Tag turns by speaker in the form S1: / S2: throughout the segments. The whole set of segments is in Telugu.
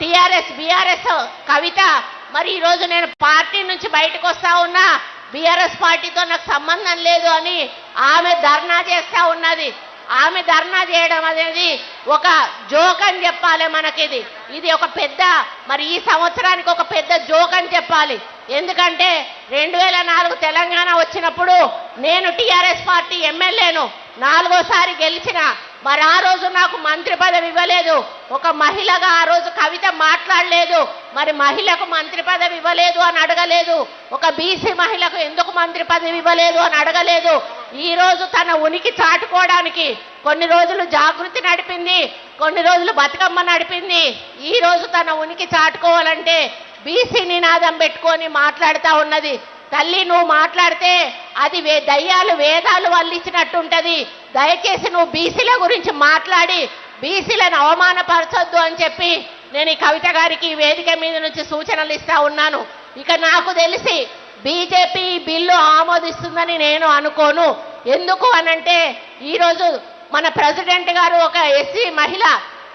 S1: టిఆర్ఎస్ బీఆర్ఎస్ కవిత మరి ఈరోజు నేను పార్టీ నుంచి బయటకు వస్తా ఉన్నా బీఆర్ఎస్ పార్టీతో నాకు సంబంధం లేదు అని ఆమె ధర్నా చేస్తా ఉన్నది. ఆమె ధర్నా చేయడం అనేది ఒక జోక్ అని చెప్పాలి మనకిది. ఇది ఒక పెద్ద మరి ఈ సంవత్సరానికి ఒక పెద్ద జోక్ అని చెప్పాలి. ఎందుకంటే రెండు వేల నాలుగు తెలంగాణ వచ్చినప్పుడు నేను టీఆర్ఎస్ పార్టీ ఎమ్మెల్యేను. నాలుగోసారి గెలిచిన మరి ఆ రోజు నాకు మంత్రి పదవి ఇవ్వలేదు. ఒక మహిళగా ఆ రోజు కవిత మాట్లాడలేదు. మరి మహిళకు మంత్రి పదవి ఇవ్వలేదు అని అడగలేదు. ఒక బీసీ మహిళకు ఎందుకు మంత్రి పదవి ఇవ్వలేదు అని అడగలేదు. ఈ రోజు తన ఉనికి చాటుకోవడానికి కొన్ని రోజులు జాగృతి నడిపింది. కొన్ని రోజులు బతుకమ్మ నడిపింది. ఈ రోజు తన ఉనికి చాటుకోవాలంటే బీసీ నినాదం పెట్టుకొని మాట్లాడుతూ ఉన్నది. తల్లి నువ్వు మాట్లాడితే అది వే దయ్యాలు వేదాలు వల్లించినట్టుంటది. దయచేసి నువ్వు బీసీల గురించి మాట్లాడి బీసీలను అవమానపరచొద్దు అని చెప్పి నేను ఈ కవిత గారికి ఈ వేదిక మీద నుంచి సూచనలు ఇస్తా ఉన్నాను. ఇక నాకు తెలిసి బీజేపీ ఈ బిల్లు ఆమోదిస్తుందని నేను అనుకోను. ఎందుకు అనంటే ఈరోజు మన ప్రెసిడెంట్ గారు ఒక ఎస్సీ మహిళ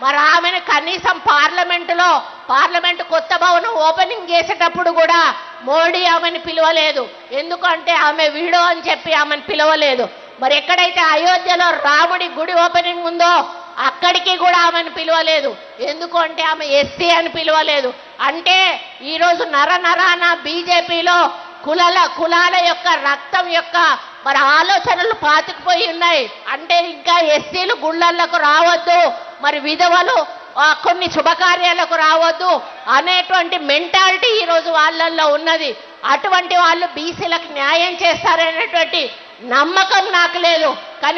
S1: మరి ఆమెను కనీసం పార్లమెంటులో పార్లమెంటు కొత్త భవనం ఓపెనింగ్ చేసేటప్పుడు కూడా మోడీ ఆమెను పిలవలేదు. ఎందుకంటే ఆమె వీడో అని చెప్పి ఆమెను పిలవలేదు. మరి ఎక్కడైతే అయోధ్యలో రాముడి గుడి ఓపెనింగ్ ఉందో అక్కడికి కూడా ఆమెను పిలవలేదు. ఎందుకు అంటే ఆమె ఎస్సీ అని పిలవలేదు. అంటే ఈరోజు నర నరాన బీజేపీలో కులాల కులాల యొక్క రక్తం యొక్క మరి ఆలోచనలు పాతుకుపోయి ఉన్నాయి. అంటే ఇంకా ఎస్సీలు గుళ్ళలకు రావద్దు. మరి విధవలు కొన్ని శుభకార్యాలకు రావద్దు అనేటువంటి మెంటాలిటీ ఈ రోజు వాళ్ళల్లో ఉన్నది. అటువంటి వాళ్ళు బీసీలకు న్యాయం చేస్తారనేటువంటి నమ్మకం నాకు లేదు. కానీ